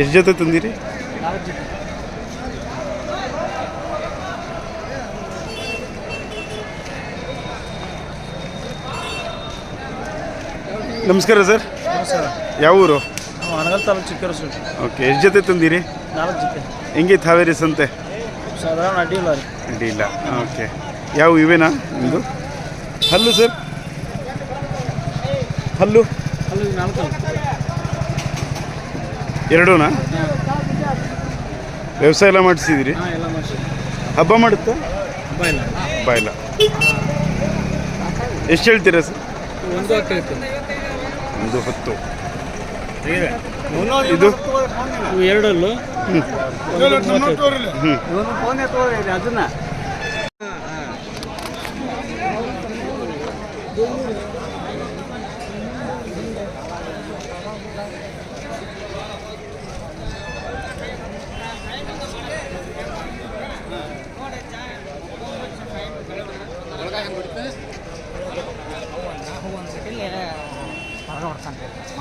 ಎಷ್ಟು ಜೊತೆ ತಂದಿರಿ? ನಮಸ್ಕಾರ ಸರ್. ಯಾವ ಊರು? ಅನಗಲ್ ತಾಲೂಕು ಚಿಕ್ಕರು ಸರ್. ಓಕೆ ಎಷ್ಟು ಜೊತೆ ತಂದಿರಿ? ನಾಲ್ಕು ಜೊತೆ. ಹೆಂಗೈತೆ ಹಾವೇರಿ ಸಂತೆ? ಸಾಧಾರಣ ಅಡ್ಡಿಲ್ಲ ಅಡ್ಡಿಲ್ಲ ಓಕೆ. ಯಾವ ಇವೇನಾ ನಿಮ್ಮದು ಹಲ್ಲು ಸರ್. ಹಲ್ಲು. ಹಲ್ಲು ನಾಲ್ಕು ಎರಡೂನಾ? ವ್ಯವಸಾಯ ಎಲ್ಲ ಮಾಡಿಸಿದಿರಿ ಎಲ್ಲ ಮಾಡಿಸಿ ಹಬ್ಬ ಮಾಡುತ್ತಾ? ಹಬ್ಬ ಇಲ್ಲ. ಎಷ್ಟು ಹೇಳ್ತೀರಾ ಸರ್? ಒಂದು ಹತ್ತು ಇದು. ಎರಡಲ್ಲೂ. ಹ್ಞೂ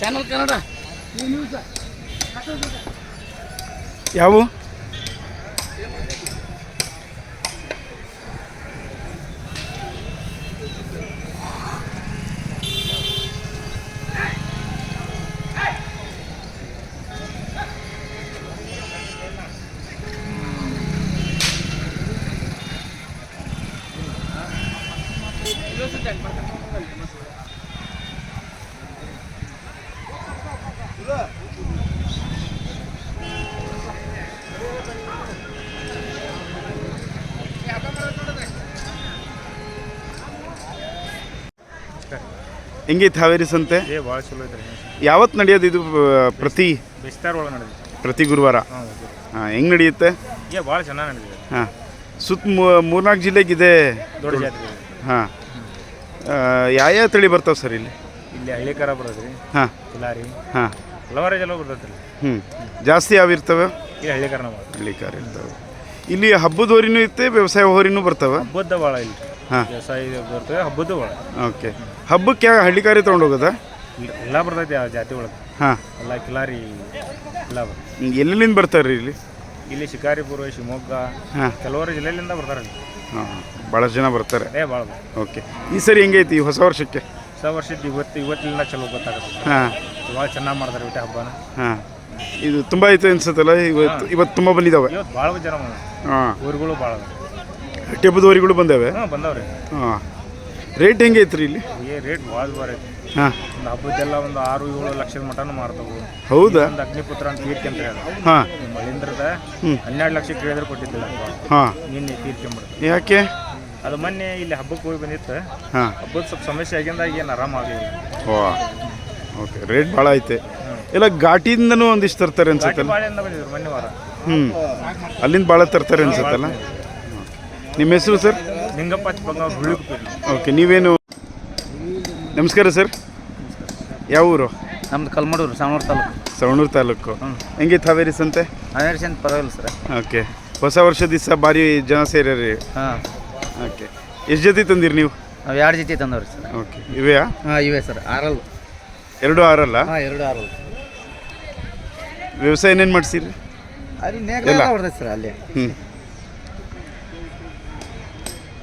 ಚಾನಲ್ ಕನ್ನಡ ಯಾವ? ಹೆಂಗೈತೆ ಹಾವೇರಿ ಸಂತೆ ಏ ಭಾಳ ಚಲೋ ಐತ್ರಿ. ಯಾವತ್ತು ನಡೆಯೋದು ಇದು ಆ, ಪ್ರತಿ? ಬಿಸ್ತಾರ ಒಳಗೆ ನಡೆದಿದೆ. ಪ್ರತಿ ಗುರುವಾರ? ಹಾಂ ಹಾಂ ಹೆಂಗೆ ನಡೆಯುತ್ತೆ? ಏ ಭಾಳ ಚೆನ್ನಾಗಿ ನಡೆದಿದೆ. ಹಾಂ. ಸುತ್ತ ಮೂರ್ನಾಲ್ಕು ಜಿಲ್ಲೆಗಿದೆ ದೊಡ್ಡ ಜಾತ್ರೆ ಇದೆ. ಹಾಂ. ಯಾವ ತಳಿ ಬರ್ತಾವೆ ಸರ್ ಇಲ್ಲಿ? ಇಲ್ಲಿ ಹಳ್ಳಿಕಾರ ಬರೋದ್ರಿ ಹಾಂ. ಕಿಲಾರಿ. ಹಾಂ. ಹಲವಾರು ಜಲ ಬರ್ತೈತ್ರಿ. ಹ್ಞೂ ಜಾಸ್ತಿ ಯಾವ ಇರ್ತವೆ? ಇಲ್ಲಿ ಹಳ್ಳಿಕಾರನ ಭಾಳ ಹಳ್ಳಿಕಾರ ಇರ್ತವೆ. ಇಲ್ಲಿ ಹಬ್ಬದ ಹೋರಿನೂ ಇರುತ್ತೆ ವ್ಯವಸಾಯ ಹೋರಿನೂ ಬರ್ತವೆ? ಹಬ್ಬದ ಭಾಳ ಇಲ್ಲಿ. ಹಾಂ. ವ್ಯವಸಾಯ ಇದು ಬರ್ತವೆ ಹಬ್ಬದ್ದು ಭಾಳ. ಓಕೆ. ಹಬ್ಬಕ್ಕೆ ಯಾವ ಹಳ್ಳಿಕಾರಿ ತೊಗೊಂಡೋಗೋದಾ ಇಲ್ಲಿ ಎಲ್ಲ ಬರ್ತೈತಿ ಆ ಜಾತಿ ಒಳಗೆ. ಹಾಂ. ಎಲ್ಲ ಕಿಲಾರಿ ಎಲ್ಲ ಬರ್ತೈತಿ. ಎಲ್ಲೆಲ್ಲಿಂದ ಬರ್ತಾರೆ ಇಲ್ಲಿ? ಇಲ್ಲಿ ಶಿಕಾರಿಪುರ ಶಿವಮೊಗ್ಗ ಹಾಂ. ಕೆಲವರು ಜಿಲ್ಲೆಯಿಂದ ಬರ್ತಾರೆ ಇಲ್ಲಿ. ಹಾಂ ಭಾಳಷ್ಟು ಜನ ಬರ್ತಾರೆ. ಏ ಭಾಳ ಓಕೆ. ಈ ಸರಿ ಹೆಂಗೈತಿ ಈ ಹೊಸ ವರ್ಷಕ್ಕೆ? ಹೊಸ ವರ್ಷದ ಇವತ್ತು ಇವತ್ತಿನಿಂದ ಚಲೋ ಗೊತ್ತಾಗುತ್ತೆ. ಹಾಂ. ಭಾಳ ಚೆನ್ನಾಗಿ ಮಾಡ್ತಾರೆ ಬಿಟ್ಟು ಹಬ್ಬನ. ಹಾಂ. ಇದು ತುಂಬ ಐತೆ ಅನ್ಸುತ್ತಲ್ಲ ಇವತ್ತು ಇವತ್ತು ತುಂಬ ಬಂದಿದ್ದಾವೆ ಇವತ್ತು ಭಾಳ ಜನ ಹಾಂ. ಊರುಗಳು ಭಾಳ ಹಟ್ಟಿ ಹಬ್ಬದ ಊರಿಗಳು ಬಂದಾವೆ? ಹಾಂ ಬಂದವ್ರಿ. ಹಾಂ. ರೇಟ್ ಹೆಂಗೆ ಐತ್ರಿ ಇಲ್ಲಿ? ಏ ರೇಟ್ ಭಾಳ ಬರ ಹಾಂ. ಒಂದು ಹಬ್ಬದ್ದೆಲ್ಲ ಒಂದು ಆರು ಏಳು ಲಕ್ಷದ ಮಟನು ಮಾರ್ತವು. ಹೌದಾ? ಒಂದು ಅಗ್ನಿಪುತ್ರ ಅಂತ ತೀರ್ಕೊಂತ ಹೇಳ. ಹಾಂ. ಮಳಿಂದ್ರದ ಹನ್ನೆರಡು ಲಕ್ಷ ಕೇಳಿದ್ರೆ ಕೊಟ್ಟಿದ್ದಿಲ್ಲ. ಹಾಂ. ನಿನ್ನೆ ತೀರ್ಕೊಂಬಿಡ್ತು ಯಾಕೆ? ಅದು ಮೊನ್ನೆ ಇಲ್ಲಿ ಹಬ್ಬಕ್ಕೆ ಹೋಗಿ ಬಂದಿತ್ತು. ಹಾಂ. ಹಬ್ಬದ ಸ್ವಲ್ಪ ಸಮಸ್ಯೆ ಆಗಿಂದಾಗ ಏನು ಆರಾಮ ಆಗಲಿಲ್ಲ. ಓ. ಓಕೆ ರೇಟ್ ಭಾಳ ಐತೆ. ಇಲ್ಲ ಘಾಟಿಯಿಂದನೂ ಒಂದಿಷ್ಟು ತರ್ತಾರೆ ಅನ್ಸುತ್ತೆ ಬಾಳೆಯಿಂದ ಬಂದಿದ್ರು ಮೊನ್ನೆ ವಾರ. ಹ್ಞೂ ಅಲ್ಲಿಂದ ಭಾಳ ತರ್ತಾರೆ ಅನ್ಸುತ್ತಲ್ಲ ನಿಮ್ಮ ಹೆಸರು ಸರ್? ನಿಂಗಪ್ಪ ಓಕೆ ನೀವೇನು ನಮಸ್ಕಾರ ಸರ್. ಯಾವ ಊರು? ನಮ್ದು ಕಲ್ಮಡೂರು ಸಾವಣೂರು ತಾಲೂಕು. ಸವಣೂರು ತಾಲೂಕು. ಹೆಂಗೆ ಹಾವೇರಿ ಸಂತೆ? ಹಾವೇರಿ ಸಂತೆ ಪರವಾಗಿಲ್ಲ ಸರ್. ಓಕೆ. ಹೊಸ ವರ್ಷ ದಿವಸ ಭಾರಿ ಜನ ಸೇರ್ಯಾರಿ. ಹಾಂ. ಓಕೆ. ಎಷ್ಟು ಜೊತೆ ತಂದಿರಿ ನೀವು? ನಾವು ಎರಡು ಜೊತೆ ತಂದವ್ರಿ ಸರ್. ಓಕೆ. ಇವೆಯಾ? ಹಾಂ ಇವೆ ಸರ್. ಆರಲ್ ಎರಡು ಆರಲ್ಲ? ಹಾಂ ಎರಡು ಆರಲ್ ವ್ಯವಸಾಯ ಏನೇನು ಮಾಡಿಸಿರಿ? ಅಲ್ಲಿ? ನೇಗ್ಲ ಸರ್ ಅಲ್ಲಿ. ಹ್ಞೂ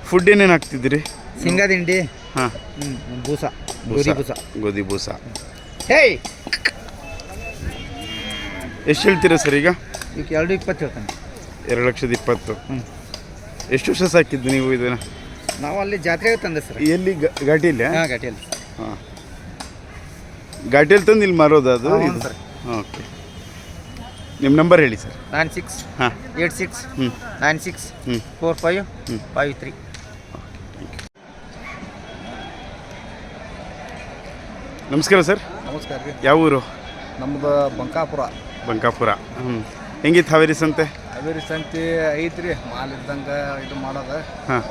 ಫುಡ್ ಏನೇನು ಹಾಕ್ತಿದ್ದೀರಿ? ಶೇಂಗಾ ತಿಂಡಿ ಹಾಂ. ಹ್ಞೂ ಬೂಸ ಗೋಧಿ ಬೂಸ. ಗೋಧಿ ಬೂಸ. ಹೇ ಎಷ್ಟು ಹೇಳ್ತೀರಾ ಸರ್ ಈಗ? ಈಗ ಎರಡು ಇಪ್ಪತ್ತು ಹೇಳ್ತಾನೆ. ಎರಡು ಲಕ್ಷದ ಇಪ್ಪತ್ತು. ಹ್ಞೂ ಎಷ್ಟು ವರ್ಷ ಸಾಕಿದ್ದು ನೀವು ಇದನ್ನು? ನಾವು ಅಲ್ಲಿ ಜಾತ್ರೆಗೆ ತಂದೆ ಸರ್. ಎಲ್ಲಿ? ಘಾಟಿಯಲ್ಲಿ? ಹಾಂ ಘಾಟಿಯಲ್ಲಿ. ಹಾಂ. ಘಾಟಿಯಲ್ಲಿ ತಂದು ಇಲ್ಲಿ ಮಾರೋದು ಅದು? ಹೌದು ಸರ್. ಓಕೆ. ನಿಮ್ಮ ನಂಬರ್ ಹೇಳಿ ಸರ್. ನೈನ್ ಸಿಕ್ಸ್ ಹಾಂ. ಏಟ್ ಸಿಕ್ಸ್ ಹ್ಞೂ ನೈನ್ ಸಿಕ್ಸ್ ಹ್ಞೂ ಫೋರ್ ಫೈವ್ ಹ್ಞೂ. Five three. ನಮಸ್ಕಾರ ಸರ್. ನಮಸ್ಕಾರ ರೀ. ಯಾವ ಊರು? ನಮ್ದು ಬಂಕಾಪುರ. ಬಂಕಾಪುರ. ಹ್ಞೂ ಹೆಂಗಿತ್ತು ಹಾವೇರಿ ಸಂತೆ? ಹಾವೇರಿ ಸಂತೆ ಐತ್ರಿ. ಮಾಲ್ ಇದ್ದಂಗೆ ಇದು ಮಾಡೋದ. ಹಾಂ.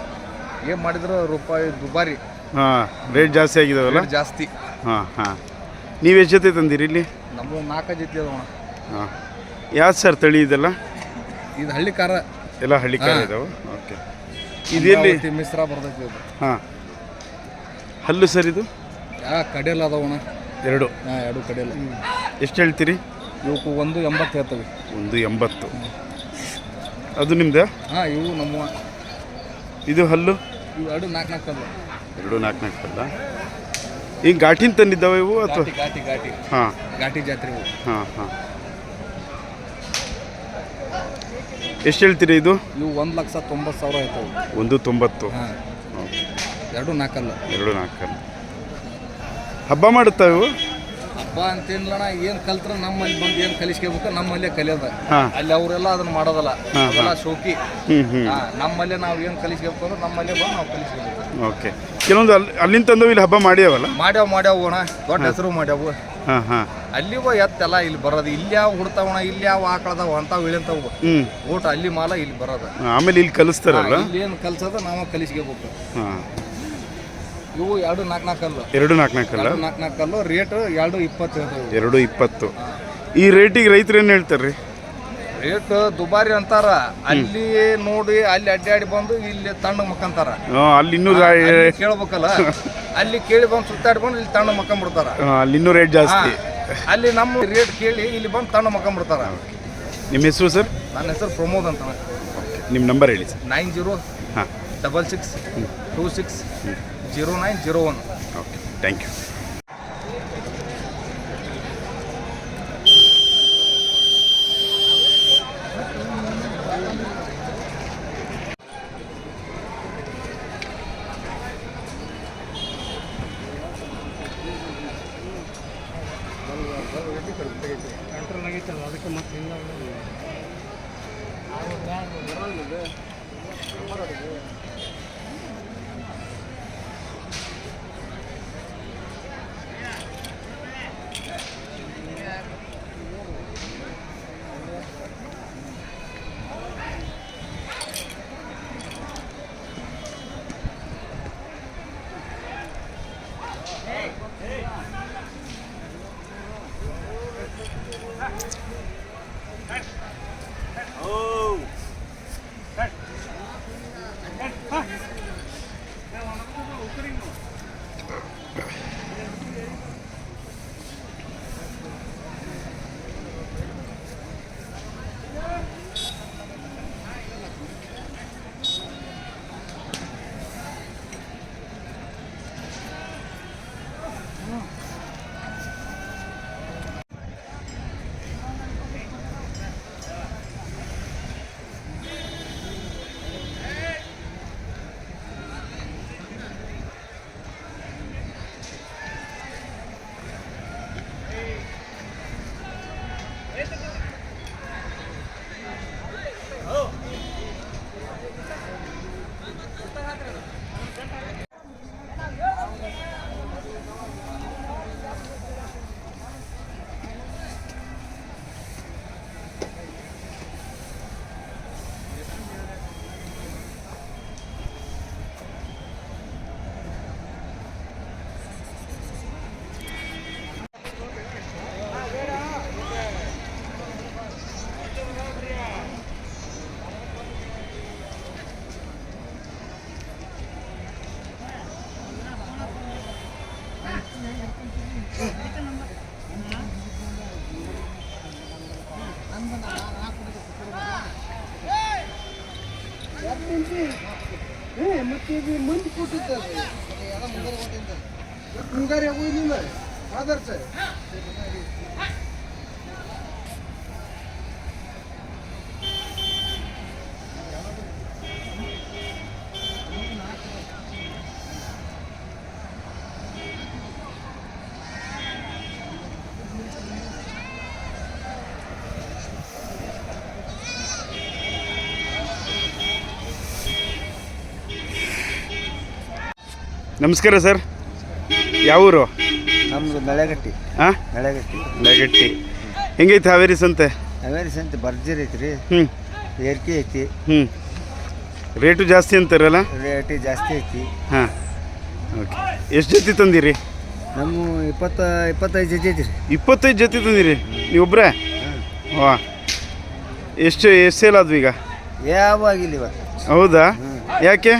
ಏನು ಮಾಡಿದ್ರು? ರೂಪಾಯಿ ದುಬಾರಿ. ಹಾಂ ರೇಟ್ ಜಾಸ್ತಿ ಆಗಿದಾವಲ್ಲ? ಜಾಸ್ತಿ. ಹಾಂ ಹಾಂ. ನೀವು ಎಷ್ಟು ಜೊತೆ ತಂದಿರಿ ಇಲ್ಲಿ? ನಮ್ದು ನಾಲ್ಕು ಜೊತೆ ಅದಾವಣ ಹಾಂ. ಯಾವ್ದು ಸರ್ ತಳಿ ಇದೆಲ್ಲ? ಇದು ಹಳ್ಳಿ ಕಾರ. ಎಲ್ಲ ಹಳ್ಳಿ ಕಾರ ಇದಾವೆ? ಓಕೆ. ಇದೆಲ್ಲಿ ಮಿಶ್ರ ಬರ್ತೈತಿ ಇದು ಹಾಂ. ಹಲ್ಲು ಸರ್ ಇದು? ಯಾ ಕಡೆಯಲ್ಲ ಅದಾವಣ ಎರಡು. ಹಾಂ ಎರಡು ಕಡೆಯಲ್ಲ ಎಷ್ಟು ಹೇಳ್ತೀರಿ? ಇವಕ್ಕೆ ಒಂದು ಎಂಬತ್ತು ಹೇಳ್ತವೆ. ಒಂದು ಎಂಬತ್ತು. ಅದು ನಿಮ್ದು? ಹಾಂ ಇವು ನಮ್ಮ ಇದು ಹಲ್ಲು? ಇವು ಎರಡು ನಾಲ್ಕು ನಾಲ್ಕು ಅಲ್ಲ ಎರಡು ನಾಲ್ಕು ನಾಲ್ಕು ಅಲ್ಲ ಈಗ ಘಾಟಿನ ತಂದಿದ್ದಾವೆ ಇವು ಅಥವಾ? ಘಾಟಿ ಘಾಟಿ ಘಾಟಿ. ಹಾಂ. ಘಾಟಿ ಜಾತ್ರೆ ಇವು. ಹಾಂ ಹಾಂ. ಎಷ್ಟು ಹೇಳ್ತೀರಿ ಇದು? ಇವು ಒಂದು ಲಕ್ಷ ತೊಂಬತ್ತು ಸಾವಿರ ಆಯ್ತವೆ ಒಂದು ತೊಂಬತ್ತು. ಹಾಂ. ಎರಡು ನಾಲ್ಕಲ್ಲ ಎರಡು ನಾಲ್ಕಲ್ಲ ಹಬ್ಬ ಮಾಡುತ್ತವೆ ಇವು? ಹಬ್ಬ ಅಂತೇನಿಲ್ಲಣ ಏನು ಕಲ್ತ್ರ ನಮ್ಮಲ್ಲಿ ಬಂದು ಏನು ಕಲಿಸ್ಕೋಬೇಕು ನಮ್ಮಲ್ಲೇ ಕಲಿಯೋದ. ಹಾಂ. ಅಲ್ಲಿ ಅವರೆಲ್ಲ ಅದನ್ನ ಮಾಡೋದಲ್ಲ ಅದೆಲ್ಲ ಶೋಕಿ. ಹ್ಞೂ ಹ್ಞೂ ಹಾ, ನಮ್ಮಲ್ಲೇ ನಾವು ಏನು ಕಲಿಸ್ಕೋಬೇಕು ಅಂದ್ರೆ ನಮ್ಮಲ್ಲೇ ಬಂದು ನಾವು ಕಲಿಸ್ಕೋಬೇಕು. ಓಕೆ. ಕೆಲವೊಂದು ಅಲ್ಲಿ ಅಲ್ಲಿಂದ ತಂದು ಇಲ್ಲಿ ಹಬ್ಬ ಮಾಡ್ಯಾವಲ್ಲ? ಮಾಡ್ಯಾವ ಮಾಡ್ಯಾವ ಅಣ್ಣ. ದೊಡ್ಡ ಹೆಸರು ಮಾಡ್ಯಾವು. ಹಾಂ ಹಾಂ. ಅಲ್ಲಿವ ಎತ್ತೆಲ್ಲ ಇಲ್ಲಿ ಬರೋದು. ಇಲ್ಲಿ ಯಾವ ಹುಡ್ತಾವಣ ಇಲ್ಲಿ ಯಾವ ಆಕಳದವ ಅಂತಾವ್ ಇಳಿಂತಾವು. ಹ್ಞೂ ಊಟ ಅಲ್ಲಿ ಮಾಲ ಇಲ್ಲಿ ಬರೋದು. ಆಮೇಲೆ ಇಲ್ಲಿ ಕಲಿಸ್ತಾರಲ್ಲ? ಇಲ್ಲಿ ಏನು ಕಲಿಸೋದು ನಾವು ಕಲಿಸ್ಕೋಬೇಕು. ಹಾಂ. ಇವು ಎರಡು ನಾಲ್ಕು ನಾಲ್ಕಲ್ಲು ಎರಡು ನಾಲ್ಕು ನಾಲ್ಕಲ್ಲ ಅಲ್ಲ ನಾಲ್ಕು ನಾಲ್ಕಲ್ಲು ರೇಟ್ ಎರಡು ಇಪ್ಪತ್ತು ಹೇಳ್ತಾವೆ ಎರಡು ಇಪ್ಪತ್ತು. ಈ ರೇಟಿಗೆ ರೈತರು ಏನು ಹೇಳ್ತಾರೆ? ರೀ ರೇಟ್ ದುಬಾರಿ ಅಂತಾರ. ಅಲ್ಲಿ ನೋಡಿ ಅಲ್ಲಿ ಅಡ್ಡಾಡಿ ಬಂದು ಇಲ್ಲಿ ತಣ್ಣ ಮಕ್ಕಂತಾರ. ಅಲ್ಲಿ ಇನ್ನೂ ಅಲ್ಲಿ ಕೇಳ್ಬೇಕಲ್ಲ. ಅಲ್ಲಿ ಕೇಳಿ ಬಂದು ಸುತ್ತಾಡ್ಕೊಂಡು ಇಲ್ಲಿ ತಣ್ಣ ಮಕ್ಕಂಬಿಡ್ತಾರ. ಅಲ್ಲಿ ಇನ್ನೂ ರೇಟ್ ಜಾಸ್ತಿ. ಅಲ್ಲಿ ನಮ್ಮ ರೇಟ್ ಕೇಳಿ ಇಲ್ಲಿ ಬಂದು ತಣ್ಣ ಮಕ್ಕಂಬಿಡ್ತಾರ. ನಿಮ್ಮ ಹೆಸರು ಸರ್? ನನ್ನ ಹೆಸರು ಪ್ರಮೋದ್ ಅಂತ. ನಿಮ್ಮ ನಂಬರ್ ಹೇಳಿ ಸರ್. ನೈನ್ ಜೀರೋ ಹಾಂ. Double six two six zero nine zero one okay thank you ಇದು ಹೋಗಿಲ್ಲ. ಕೊಟ್ಟಿದ್ದಾರೆ ನಮಸ್ಕಾರ ಸರ್. ಯಾವ ಊರು ನಮ್ದು ಬೆಳೆಗಟ್ಟಿ ಹಾಂ ನಳೆಗಟ್ಟಿ. ನಳೆಗಟ್ಟಿ. ಹೆಂಗೈತೆ ಹಾವೇರಿ ಸಂತೆ? ಹಾವೇರಿ ಸಂತೆ ಭರ್ಜರಿ ರೀ ಹ್ಞೂ ಏರ್ಕೆ ಐತಿ. ಹ್ಞೂ ರೇಟು ಜಾಸ್ತಿ ಅಂತಾರಲ್ಲ? ರೇಟ್ ಜಾಸ್ತಿ ಐತಿ. ಹಾಂ. ಓಕೆ. ಎಷ್ಟು ಜೊತೆ ತಂದಿರಿ? ನಮ್ಮ ಇಪ್ಪತ್ತ ಇಪ್ಪತ್ತೈದು ಜೊತೆ ಐತಿ ರೀ ಇಪ್ಪತ್ತೈದು ಜೊತೆ ತಂದಿರಿ? ನೀವೊಬ್ಬರೇ ವಾ. ಎಷ್ಟು ಎಷ್ಟು ಸೇಲ್ ಆದ್ವು ಈಗ ಯಾವಾಗಿಲ್ಲ ಇವತ್ತು. ಹೌದಾ? ಯಾಕೆ?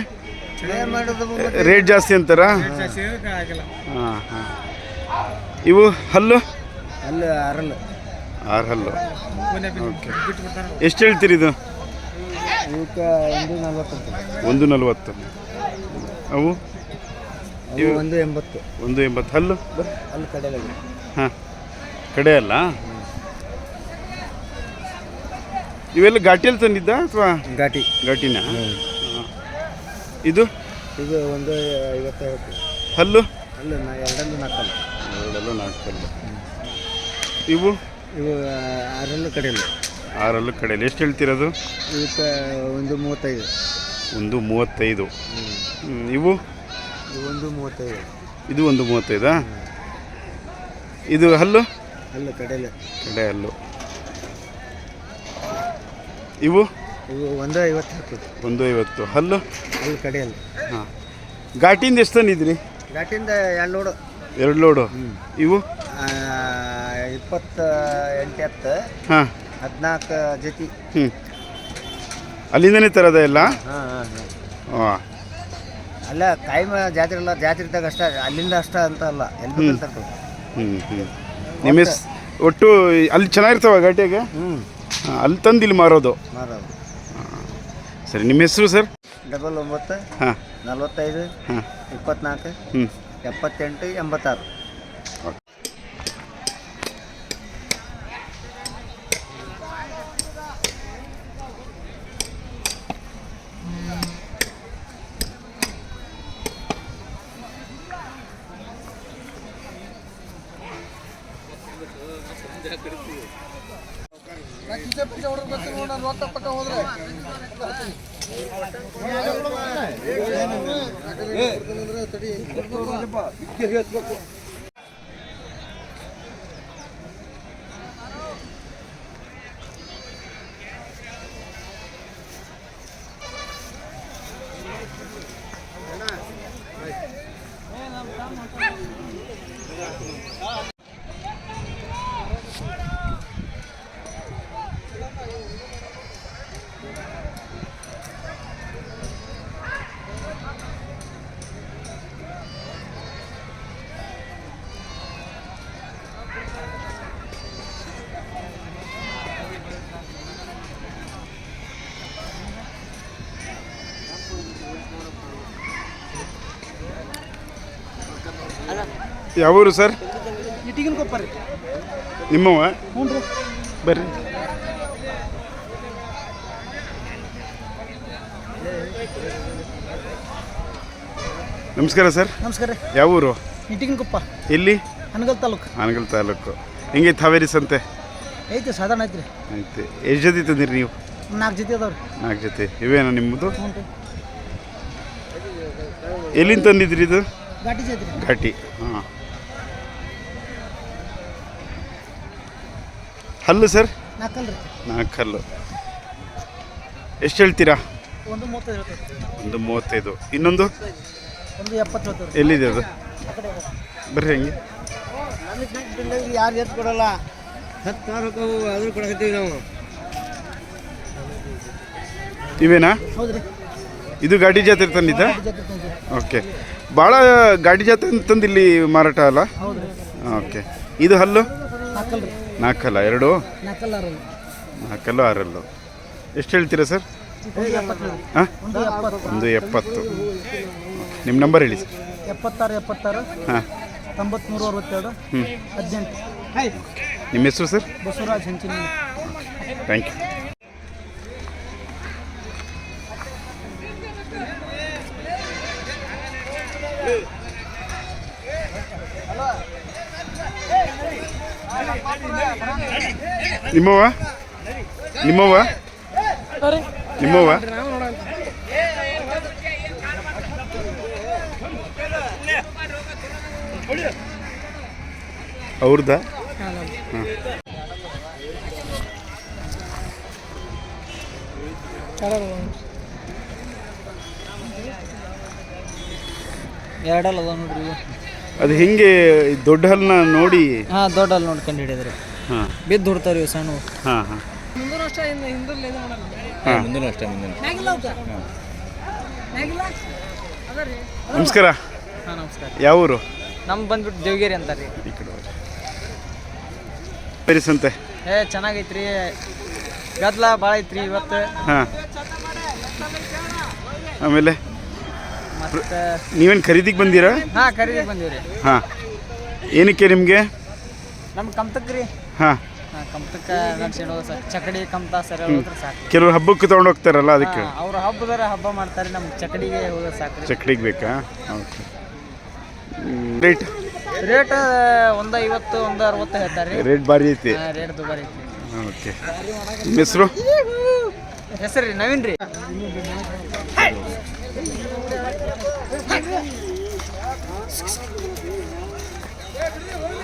ರೇಟ್ ಜಾಸ್ತಿ ಅಂತಾರ? ಹಾಂ ಹಾಂ. ಇವು ಹಲ್ಲು? ಹಲ್ಲು ಆರಲ್ಲ. ಆರು ಹಲ್ಲು ಓಕೆ. ಎಷ್ಟು ಹೇಳ್ತೀರಿ ಇದು? ಇವಕ್ಕೆ ಒಂದು ನಲ್ವತ್ತು ಒಂದು ನಲ್ವತ್ತು. ಅವು? ಇವು? ಒಂದು ಎಂಬತ್ತು. ಒಂದು ಎಂಬತ್ತು. ಹಲ್ಲು? ಹಲ್ಲು ಕಡೆ ಹಾಂ. ಕಡೆ ಅಲ್ಲ? ಇವೆಲ್ಲ ಘಾಟಿಯಲ್ಲಿ ತಂದಿದ್ದ ಅಥವಾ ಘಾಟಿ. ಘಾಟಿನ? ಇದು? ಇದು ಒಂದು ಐವತ್ತೈವತ್ತು. ಹಲ್ಲು? ಹಲ್ಲು ನಾ ಎರಡಲ್ಲೂ ನಾಲ್ಕಲ್ಲ. ಎರಡಲ್ಲೂ ನಾಲ್ಕು ಹಲ್ಲು ಇವು ಇವು ಆರಲ್ಲೂ ಕಡೆಯಲ್ಲ. ಆರಲ್ಲೂ ಕಡೆಯಲ್ಲಿ. ಎಷ್ಟು ಹೇಳ್ತಿರೋದು ಇವತ್ತು ಒಂದು ಮೂವತ್ತೈದು. ಒಂದು ಮೂವತ್ತೈದು. ಇವು? ಇವು ಒಂದು ಮೂವತ್ತೈದು. ಇದು ಒಂದು ಮೂವತ್ತೈದಾ? ಇದು ಹಲ್ಲು? ಹಲ್ಲು ಕಡೆಯಲ್ಲ. ಕಡೆ ಹಲ್ಲು ಇವು? ಇವು ಒಂದು ಐವತ್ತು ಹಾಕ್ಬೇಕು ಒಂದು ಐವತ್ತು ಹಲ್ಲು ಅಲ್ಲಿ ಕಡೆಯಲ್ಲ. ಹಾಂ. ಘಾಟಿಯಿಂದ ಎಷ್ಟು ತಂದಿದ್ರಿ ಘಾಟಿಂದ ಎರಡು ಲೋಡು. ಎರಡು ಲೋಡು? ಇವು? ಇಪ್ಪತ್ತ ಎಂಟು ಹತ್ತು ಹಾಂ. ಹದಿನಾಲ್ಕು ಜೊತೆ ಹ್ಞೂ ಅಲ್ಲಿಂದನೇ ತರೋದ ಎಲ್ಲ? ಹಾಂ ಹಾಂ ಹಾಂ. ಅಲ್ಲ ಕಾಯಿಮ ಜಾತ್ರೆ ಅಲ್ಲ ಜಾತ್ರೆ ಇದ್ದಾಗ ಅಷ್ಟ ಅಲ್ಲಿಂದ ಅಷ್ಟೇ ಅಂತ ಅಲ್ಲ ಎಲ್ಲಿ ಹ್ಞೂ ಹ್ಞೂ ನಿಮ್ಮ ಒಟ್ಟು ಅಲ್ಲಿ ಚೆನ್ನಾಗಿರ್ತಾವ ಘಾಟಿಯಾಗ? ಹ್ಞೂ ಅಲ್ಲಿ ತಂದಿಲ್ಲಿ ಇಲ್ಲಿ ಮಾರೋದು? ಮಾರೋದು. ಸರಿ ನಿಮ್ಮ ಹೆಸರು ಸರ್? ಡಬಲ್ ಒಂಬತ್ತು ಹಾಂ. ನಲ್ವತ್ತೈದು ಹಾಂ. ಇಪ್ಪತ್ನಾಲ್ಕು ಹ್ಞೂ ಎಪ್ಪತ್ತೆಂಟು ಎಂಬತ್ತಾರು. ನೋಡ್ತಕ್ಕ ಹೋದ್ರೆ ತಡಿ ಹೇಳ್ಬೇಕು ಯಾವೂರು ಸರ್? ಇಟ್ಟಿಗಿನ ಕೊಪ್ಪ ರೀ. ನಿಮ್ಮವ ಹ್ಞೂ ರೀ. ಬರ್ರಿ. ನಮಸ್ಕಾರ ಸರ್. ನಮಸ್ಕಾರ ರೀ. ಯಾವ ಊರು ಇಟ್ಟಿಗಿನ ಕೊಪ್ಪ. ಎಲ್ಲಿ? ಹನಗಲ್ ತಾಲೂಕು. ಆನಗಲ್ ತಾಲೂಕು. ಹೆಂಗೈತೆ ಹಾವೇರಿ ಸಂತೆ? ಐತಿ ಸಾಧಾರಣ ಐತ್ರಿ ಐತೆ. ಎಷ್ಟು ಜೊತೆ ತಂದಿರಿ ನೀವು? ನಾಲ್ಕು ಜೊತೆ ಅದಾವ್ರಿ ನಾಲ್ಕು ಜೊತೆ. ಇವೇನ ನಿಮ್ಮದು? ಹ್ಞೂ ರೀ. ಎಲ್ಲಿಂದ ತಂದಿದ್ರಿ ಇದು? ಘಾಟಿ ಜೊತೆ ಘಾಟಿ. ಹಾಂ. ಹಲ್ಲು ಸರ್? ನಾಲ್ಕು ಹಲ್ಲು ಎಷ್ಟು ಹೇಳ್ತೀರಾ? ಒಂದು ಮೂವತ್ತೈದು ಇನ್ನೊಂದು? ಎಲ್ಲಿದೆ ಅದು? ಬರ್ರಿ ಹೆಂಗೆ. ಯಾರು ಎತ್ತು ಕೊಡಲ್ಲ? ಹತ್ತು ಕೊಡಕತ್ತೀವಿ ನಾವು. ಇವೇನಾ ಇದು ಗಾಡಿ ಜಾತ್ರೆ ತಂದಿದ್ದ? ಓಕೆ. ಭಾಳ ಗಾಡಿ ಜಾತ್ರೆ ತಂದು ಇಲ್ಲಿ ಮಾರಾಟ ಅಲ್ಲ? ಓಕೆ. ಇದು ಹಲ್ಲು? ನಾಲ್ಕಲ್ಲ? ಎರಡು? ನಾಲ್ಕಲ್ಲು ಆರಲ್ಲು. ಎಷ್ಟು ಹೇಳ್ತೀರಾ ಸರ್? ಒಂದು ಎಪ್ಪತ್ತು ಹೇಳಿ ಹಾಂ? ಒಂದು ಎಪ್ಪತ್ತು. ನಿಮ್ಮ ನಂಬರ್ ಹೇಳಿ ಸರ್. ಎಪ್ಪತ್ತಾರು ಎಪ್ಪತ್ತಾರು. ಹಾಂ. ತೊಂಬತ್ಮೂರು ಅರವತ್ತೆರಡು. ಹ್ಞೂ ಹದಿನೆಂಟು. ನಿಮ್ಮ ಹೆಸರು ಸರ್? ಬಸವರಾಜ್ ಹೆಂಚಿನ ಥ್ಯಾಂಕ್ ಯು ನಿಮ್ಮವ ನಿಮ್ಮವ ನಿಮ್ಮವ ಅವ್ರದ್ದಾ? ಎರಡಲ್ಲ ಅದ ನೋಡ್ರಿ ಅದು ಹಿಂಗೆ ದೊಡ್ಡ ಹಲ್ಲನ್ನ ನೋಡಿ ಹಾಂ ದೊಡ್ಡಲ್ಲಿ ನೋಡ್ಕೊಂಡು ಹಿಡಿದ್ರಿ. ಹಾಂ ಬಿದ್ದು ಹುಡ್ತಾರ ಇವು ಸಣ್ಣ ಹಾಂ ಹಾಂ. ನಮಸ್ಕಾರ. ಹಾಂ ನಮಸ್ಕಾರ. ಯಾವ ಊರು? ನಮ್ ಬಂದ್ಬಿಟ್ಟು ದೇವಗಿರಿ ಅಂತಾರ್ರಿ ಈ ಕಡೆ ಹೋಗಿ. ಸರಿ ಸಂತೆ ಏ ಚೆನ್ನಾಗೈತ್ರಿ. ಗದ್ಲ ಭಾಳ ಐತ್ರಿ ಇವತ್ತು. ಹಾಂ. ಆಮೇಲೆ? ಮತ್ತೆ ನೀವೇನು ಖರೀದಿಗೆ ಬಂದೀರಾ? ಹಾಂ ಖರೀದಿಗೆ ರೀ ಹಾಂ. ಏನಕ್ಕೆ ನಿಮಗೆ? ನಮ್ಗೆ ಕಮ್ತಕ್ ರೀ ಹಾಂ. ಚಕಡಿ ಕಮ್ತ ಸರಿ ಹೋದ್ರೆ ಸಾಕು. ಕೆಲವರು ಹಬ್ಬಕ್ಕೆ ತೊಗೊಂಡು ಹೋಗ್ತಾರಲ್ಲ ಅದಕ್ಕೆ? ಅವ್ರು ಹಬ್ಬದಾರ ಹಬ್ಬ ಮಾಡ್ತಾರೆ ನಮ್ಗೆ ಚಕಡಿಗೆ ಹೋಗೋದು ಸಾಕು ಚಕ್ಡಿಗೆ ಬೇಕಾ? ಓಕೆ. ರೇಟ್ ರೇಟ್ ಒಂದು ಐವತ್ತು ಒಂದು ಅರವತ್ತು ಹೇಳ್ತಾರೆ ರೀ. ರೇಟ್ ಭಾರಿ ಐತಿ. ಹಾಂ ರೇಟ್ ದುಬಾರಿ ಐತಿ. ಓಕೆ. ನಿಮ್ಮ ಹೆಸರು? ಹೆಸರು ರೀ ನವೀನ್ ರೀ.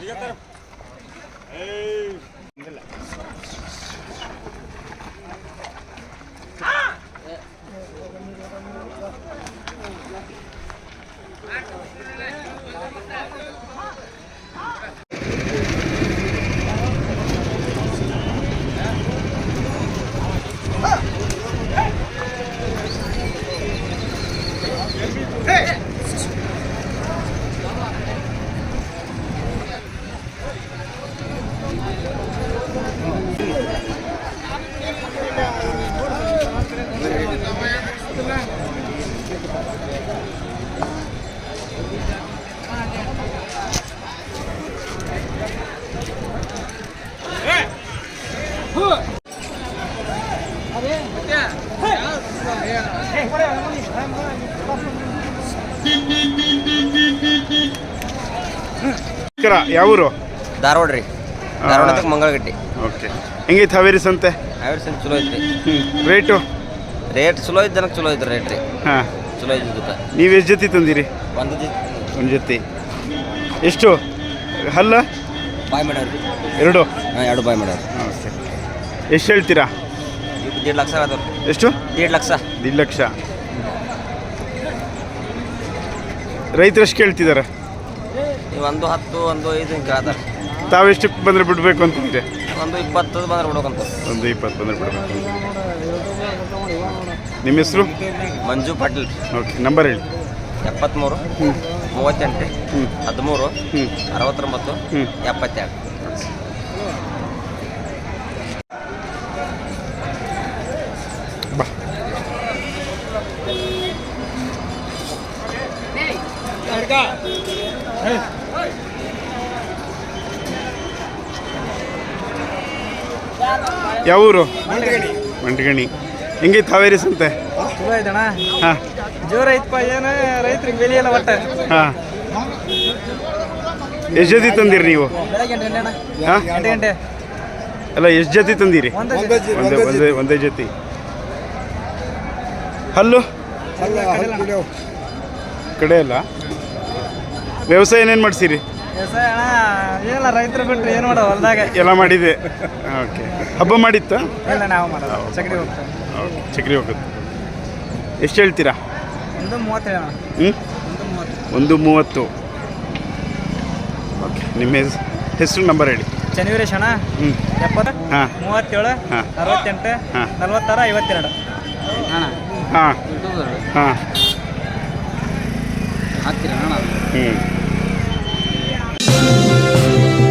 ಯಾವ ಊರು ಧಾರವಾಡ ರೀ. ಧಾರವಾಡ ಮಂಗಳಗಟ್ಟಿ. ಓಕೆ. ಹೆಂಗೈತೆ ಹಾವೇರಿ ಸಂತೆ? ಹಾವೇರಿ ಸಂತೆ ಚಲೋ ಐತ್ರಿ ಹ್ಞೂ ರೇಟು? ರೇಟ್ ಚಲೋ ಐತೆ ಜನಕ್ಕೆ ಚಲೋ ಐತೆ ರೇಟ್ ರೀ. ಹಾಂ. ಚಲೋ ಐತಿ ಜೊತೆ ನೀವು ಎಷ್ಟು ಜೊತೆ ತಂದಿರಿ? ಒಂದು ಜೊತೆ. ಒಂದು ಜೊತೆ. ಎಷ್ಟು? ಹಲ್ಲ? ಬಾಯ್ ಮಾಡ್ಯಾರ ಎರಡು? ಹಾಂ ಎರಡು ಬಾಯ್ ಮಾಡ್ಯಾರ ಓಕೆ ಎಷ್ಟು ಹೇಳ್ತೀರಾ? ದೇಡ್ ಲಕ್ಷ ಆಗತ್ತವ್ರಿ ಎಷ್ಟು? ದೇಡ್ ಲಕ್ಷ. ದೇಡ್ ಲಕ್ಷ. ರೈತರು ಎಷ್ಟು ಕೇಳ್ತಿದ್ದಾರೆ ಒಂದು ಹತ್ತು ಒಂದು ಐದು ಹಿಂಗೆ ಕೇಳ್ತಾರೆ ತಾವೆಷ್ಟಕ್ಕೆ ಬಂದರೆ ಬಿಡಬೇಕು ಅಂತ ಒಂದು ಇಪ್ಪತ್ತು ಬಂದ್ರೆ ಬಿಡ್ಬೇಕಂತ. ಒಂದು ಇಪ್ಪತ್ತು ಬಂದರೆ ಬಿಡಬೇಕು ನಿಮ್ಮ ಹೆಸರು? ಮಂಜು ಪಾಟೀಲ್. ಓಕೆ ನಂಬರ್ ಹೇಳಿ. ಎಪ್ಪತ್ತ್ಮೂರು ಮೂವತ್ತೆಂಟು ಹ್ಞೂ ಹದಿಮೂರು ಹ್ಞೂ ಅರವತ್ತೊಂಬತ್ತು ಹ್ಞೂ ಎಪ್ಪತ್ತೆರಡು. ಬಾ. ಯಾವ ಊರು ಮಂಟಗಣಿ ಹೆಂಗೈತೆ ಹಾವೇರಿ ಸಂತೆ? ಚಲೋ ಹಾಂ. ಜೋರ ಐತಪ್ಪ ಏನು ರೈತರಿಗೆ ಬೆಲೆ ಒಟ್ಟ. ಹಾಂ. ಎಷ್ಟು ಜೊತೆ ತಂದಿರಿ ನೀವು? ಹಾಂ? ಗಂಟೆ. ಅಲ್ಲ ಎಷ್ಟು ಜೊತೆ ತಂದಿರಿ? ಒಂದು ಒಂದೇ ಒಂದೇ ಒಂದೇ ಜೊತೆ. ಹಲ್ಲು? ಕಡೆ ಅಲ್ಲ. ವ್ಯವಸಾಯ ಏನೇನು ಮಾಡ್ತೀರಿ ಅಣ್ಣ ಏನಿಲ್ಲ ರೈತರು ಬಿಟ್ಟರೆ ಏನು ಮಾಡೋ ಹೊಲ್ದಾಗ. ಎಲ್ಲ ಮಾಡಿದೆ. ಓಕೆ. ಹಬ್ಬ ಮಾಡಿತ್ತಾ? ಇಲ್ಲ ನಾವು ಮಾಡೋದು. ಚಕ್ರಿ ಹೋಗ್ತಾರೆ ಓಕೆ ಚಕ್ರಿ ಹೋಗುತ್ತೆ. ಎಷ್ಟು ಹೇಳ್ತೀರಾ? ಒಂದು ಮೂವತ್ತೇಳು ಅಣ್ಣ ಹ್ಞೂ ಒಂದು ಮೂವತ್ತು. ಒಂದು ಮೂವತ್ತು. ಓಕೆ ನಿಮ್ಮ ಹೆಸ್- ಹೆಸರು ನಂಬರ್ ಹೇಳಿ. ಜನವರಿ ಅಣ್ಣ. ಹ್ಞೂ ಎಪ್ಪತ್ತು ಹಾಂ. ಮೂವತ್ತೇಳು ಹಾಂ. ಅರವತ್ತೆಂಟು ಹಾಂ. ನಲ್ವತ್ತಾರು ಐವತ್ತೆರಡು. ಅಣ್ಣ. ಹಾಂ. ಹಾಂ. ಹಾಕ್ತೀರಾ ಅಣ್ಣ ಹ್ಞೂ Thank you.